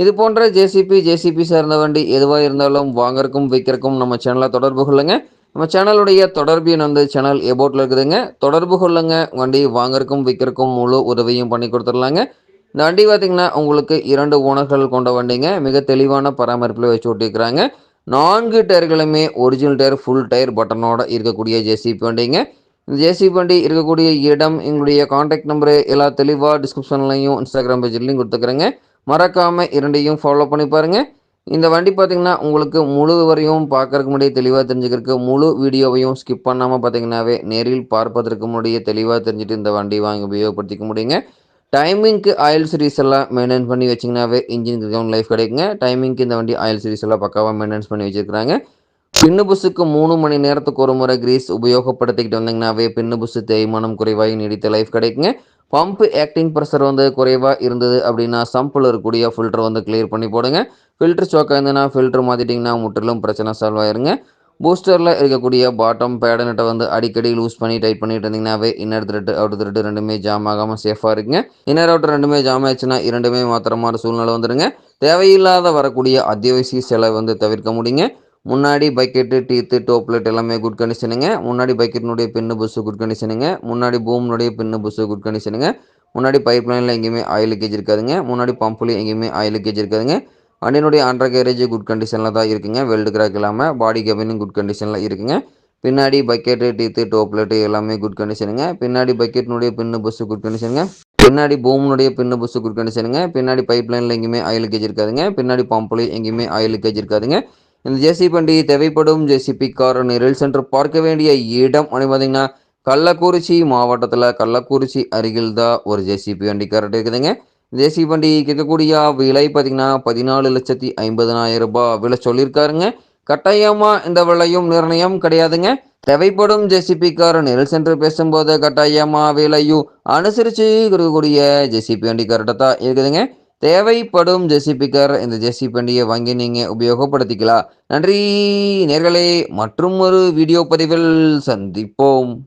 இது போன்ற JCB JCB சார்ந்த வண்டி எதுவாக இருந்தாலும் வாங்கறக்கும் விற்கிறக்கும் நம்ம சேனலை தொடர்பு கொள்ளுங்க. நம்ம சேனலுடைய தொடர்பு எண் வந்து சேனல் எபோட்டில் இருக்குதுங்க. தொடர்பு கொள்ளுங்க. வண்டி வாங்கறக்கும் விற்கிறக்கும் முழு உதவியும் பண்ணி கொடுத்துடலாங்க. இந்த வண்டி பார்த்திங்கன்னா உங்களுக்கு இரண்டு ஓனர்கள் கொண்ட வண்டிங்க. மிக தெளிவான பராமரிப்பில் வச்சு ஓட்டிக்கிறாங்க நான்கு டயர்களுமே ஒரிஜினல் டயர் ஃபுல் டயர் பட்டனோட இருக்கக்கூடிய ஜேசிபி வண்டிங்க. இந்த ஜேசிபி வண்டி இருக்கக்கூடிய இடம் எங்களுடைய காண்டாக்ட் நம்பரு எல்லா தெளிவாக டிஸ்கிரிப்ஷன்லையும் இன்ஸ்டாகிராம் பேஜ்லையும் கொடுத்துக்கிறேங்க. மறக்காமல் இரண்டையும் ஃபாலோ பண்ணி பாருங்கள் இந்த வண்டி பார்த்திங்கன்னா உங்களுக்கு முழு வரையும் பார்க்கறதுக்கு முன்னாடியே தெளிவாக தெரிஞ்சுக்கிறதுக்கு முழு வீடியோவையும் ஸ்கிப் பண்ணாமல் பார்த்தீங்கன்னாவே நேரில் பார்ப்பதற்கு முன்னாடியே தெளிவாக தெரிஞ்சுட்டு இந்த வண்டி வாங்கி உபயோகப்படுத்திக்க முடியுங்க. டைமிங்க்கு ஆயில் சீரீஸ் எல்லாம் மெயின்டைன் பண்ணி வச்சிங்கனாவே இன்ஜின் கிரவுண்ட் லைஃப் கிடைக்குங்க. டைமிங்க்கு இந்த வண்டி ஆயில் சீரீஸ் எல்லாம் பக்காவாக மெயின்டைன்ஸ் பண்ணி வச்சுருக்காங்க பின்னு புஸுக்கு மூணு மணி நேரத்துக்கு ஒரு முறை கிரீஸ் உபயோகப்படுத்திக்கிட்டு வந்தீங்கன்னாவே பின்னு புஸ்ஸு தேய்மானம் குறைவாகி நீடித்த லைஃப் கிடைக்குங்க. பம்ப் ஆக்டிங் ப்ரெஷர் வந்து குறைவாக இருந்தது அப்படின்னா சம்பில் இருக்கக்கூடிய ஃபில்டர் வந்து கிளியர் பண்ணி போடுங்க. ஃபில்டர் ஸ்டாக் இருந்ததுன்னா ஃபில்டர் மாற்றிட்டிங்கன்னா முற்றிலும் பிரச்சனை சால்வ் ஆயிருங்க. பூஸ்டரில் இருக்கக்கூடிய பாட்டம் பேடனட்டை வந்து அடிக்கடி லூஸ் பண்ணி டைட் பண்ணிட்டு இருந்தீங்கன்னாவே இன்னர் த்ரெட்டு அவுட் த்ரெட்டு ரெண்டுமே ஜாம் ஆகாமல் சேஃபாக இருக்குங்க. இன்னர் அவுட் ரெண்டுமே ஜாம் ஆயிடுச்சுன்னா இரண்டுமே மாத்திரமான சூழ்நிலை வந்துடுங்க தேவையில்லாத வரக்கூடிய அத்தியாவசிய செலவு வந்து தவிர்க்க முடியுங்க. முன்னாடி பக்கெட்டு டீத்து டோப்லெட் எல்லாமே குட் கண்டிஷனுங்க முன்னாடி பக்கெட்டினுடைய பின்னு புஸ்ஸு குட் கண்டிஷனுங்க முன்னாடி பூம்னுடைய பின்னு புஸ்ஸு குட் கண்டிஷனுங்க முன்னாடி பைப் லைனில் எங்கேயுமே ஆயில் லீக்கேஜ் இருக்காதுங்க. முன்னாடி பம்ப்லேயும் எங்கேயுமே ஆயில் லீக்கேஜ் இருக்காதுங்க. வண்டியினுடைய அண்டர் கேரேஜ் குட் கண்டிஷனில் தான் இருக்குங்க. வெல்டு கிராக் இல்லாமல் பாடி கேபினும் குட் கண்டிஷனில் இருக்குங்க. பின்னாடி பக்கெட்டு டீத்து டோப்லெட்டு எல்லாமே குட் கண்டிஷனுங்க பின்னாடி பக்கெட்டினுடைய பின்னு புஸ்ஸு குட் கண்டிஷனுங்க பின்னாடி பூம்னுடைய பின்னு புஸ்ஸு குட் கண்டிஷனுங்க பின்னாடி பைப் லைனில் எங்கேயுமே ஆயில் லீக்கேஜ் இருக்காதுங்க. பின்னாடி பம்ப்லேயும் எங்கேயுமே ஆயில் லீக்கேஜ் இருக்காதுங்க. இந்த ஜேசிபி வண்டி தேவைப்படும் ஜேசிபி கார் நேரில் சென்று பார்க்க வேண்டிய இடம் அப்படின்னு பார்த்தீங்கன்னா கள்ளக்குறிச்சி மாவட்டத்தில் கள்ளக்குறிச்சி அருகில் தான் ஒரு ஜேசிபி வண்டி கரெக்ட் இருக்குதுங்க. ஜேசிபி வண்டி கேட்கக்கூடிய விலை பார்த்தீங்கன்னா பதினாலு லட்சத்தி ஐம்பதனாயிரம் ரூபாய் விலை சொல்லியிருக்காருங்க. கட்டாயமாக இந்த விலையும் நிர்ணயம் கிடையாதுங்க. தேவைப்படும் ஜேசிபி கார் நெரில் சென்று பேசும்போது கட்டாயமாக விலையும் அனுசரித்து கொடுக்கக்கூடிய ஜேசிபி வண்டி கரெக்டாக தான் இருக்குதுங்க. தேவைப்படும் ஜெசிபிக்கர் இந்த ஜெசிபி வண்டியை வாங்கி நீங்கள் உபயோகப்படுத்திக்கலாம். நன்றி நேர்களே. மற்றும் ஒரு வீடியோ பதிவில் சந்திப்போம்.